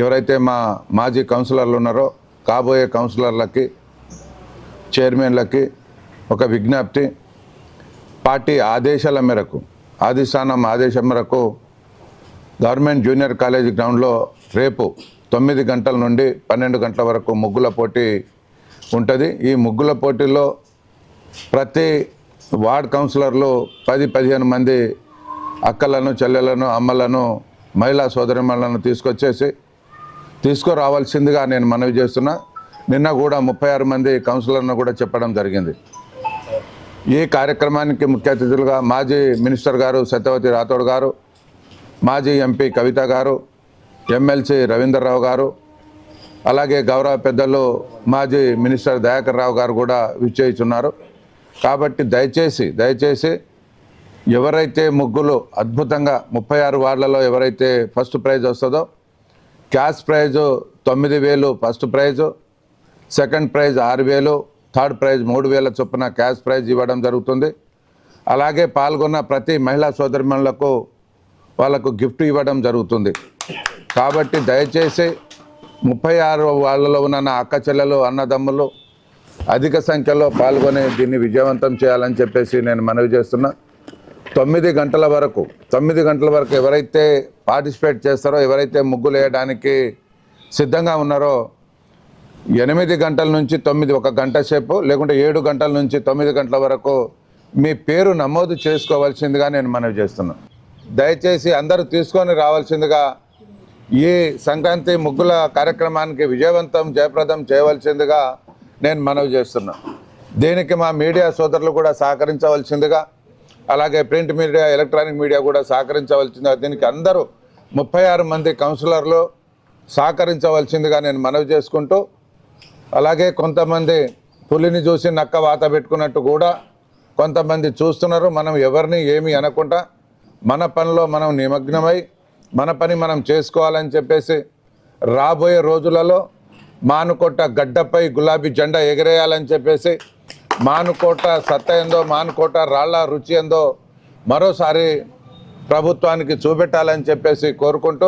ఎవరైతే మా మాజీ కౌన్సిలర్లు ఉన్నారో కాబోయే కౌన్సిలర్లకి చైర్మన్లకి ఒక విజ్ఞప్తి. పార్టీ ఆదేశాల మేరకు ఆదిస్థానం ఆదేశం మేరకు గవర్నమెంట్ జూనియర్ కాలేజ్ గ్రౌండ్లో రేపు తొమ్మిది గంటల నుండి పన్నెండు గంటల వరకు ముగ్గుల పోటీ ఉంటుంది. ఈ ముగ్గుల పోటీలో ప్రతి వార్డ్ కౌన్సిలర్లు పది పదిహేను మంది అక్కలను చెల్లెలను అమ్మలను మహిళా సోదరిమలను తీసుకొచ్చేసి తీసుకురావాల్సిందిగా నేను మనవి చేస్తున్నా. నిన్న కూడా ముప్పై ఆరు మంది కౌన్సిలర్ను కూడా చెప్పడం జరిగింది. ఈ కార్యక్రమానికి ముఖ్య అతిథులుగా మాజీ మినిస్టర్ గారు సత్యవతి రాథోడ్ గారు మాజీ ఎంపీ కవిత గారు ఎమ్మెల్సీ రవీందర్రావు గారు అలాగే గౌరవ పెద్దలు మాజీ మినిస్టర్ దయాకర్ రావు గారు కూడా విచ్చేయిచున్నారు కాబట్టి దయచేసి దయచేసి ఎవరైతే ముగ్గులు అద్భుతంగా ముప్పై ఆరు వార్డులలో ఎవరైతే ఫస్ట్ ప్రైజ్ వస్తుందో క్యాష్ ప్రైజు తొమ్మిది వేలు ఫస్ట్ ప్రైజు సెకండ్ ప్రైజ్ ఆరు వేలు థర్డ్ ప్రైజ్ మూడు వేల చొప్పున క్యాష్ ప్రైజ్ ఇవ్వడం జరుగుతుంది. అలాగే పాల్గొన్న ప్రతి మహిళా సోదరిమణులకు వాళ్ళకు గిఫ్ట్ ఇవ్వడం జరుగుతుంది. కాబట్టి దయచేసి ముప్పై ఆరు వాళ్ళలో ఉన్న నా అక్క చెల్లెలు అన్నదమ్ములు అధిక సంఖ్యలో పాల్గొని దీన్ని విజయవంతం చేయాలని చెప్పేసి నేను మనవి చేస్తున్నా. తొమ్మిది గంటల వరకు తొమ్మిది గంటల వరకు ఎవరైతే పార్టిసిపేట్ చేస్తారో ఎవరైతే ముగ్గులు వేయడానికి సిద్ధంగా ఉన్నారో ఎనిమిది గంటల నుంచి తొమ్మిది ఒక గంట సేపు లేకుంటే ఏడు గంటల నుంచి తొమ్మిది గంటల వరకు మీ పేరు నమోదు చేసుకోవాల్సిందిగా నేను మనవి చేస్తున్నాను దయచేసి అందరూ తీసుకొని రావాల్సిందిగా ఈ సంక్రాంతి ముగ్గుల కార్యక్రమానికి విజయవంతం జయప్రదం చేయవలసిందిగా నేను మనవి చేస్తున్నాను దీనికి మా మీడియా సోదరులు కూడా సహకరించవలసిందిగా అలాగే ప్రింట్ మీడియా ఎలక్ట్రానిక్ మీడియా కూడా సహకరించవలసిందిగా దీనికి అందరూ ముప్పై ఆరు మంది కౌన్సిలర్లు సహకరించవలసిందిగా నేను మనవి చేసుకుంటూ అలాగే కొంతమంది పులిని చూసి నక్క వాత పెట్టుకున్నట్టు కూడా కొంతమంది చూస్తున్నారు. మనం ఎవరిని ఏమి అనకుండా మన పనిలో మనం నిమగ్నమై మన పని మనం చేసుకోవాలని చెప్పేసి రాబోయే రోజులలో మానుకొట్ట గడ్డపై గులాబీ జెండా ఎగరేయాలని చెప్పేసి మానుకోట సత్త ఏందో మానుకోట రాళ్ళ రుచి ఏందో మరోసారి ప్రభుత్వానికి చూపెట్టాలని చెప్పేసి కోరుకుంటూ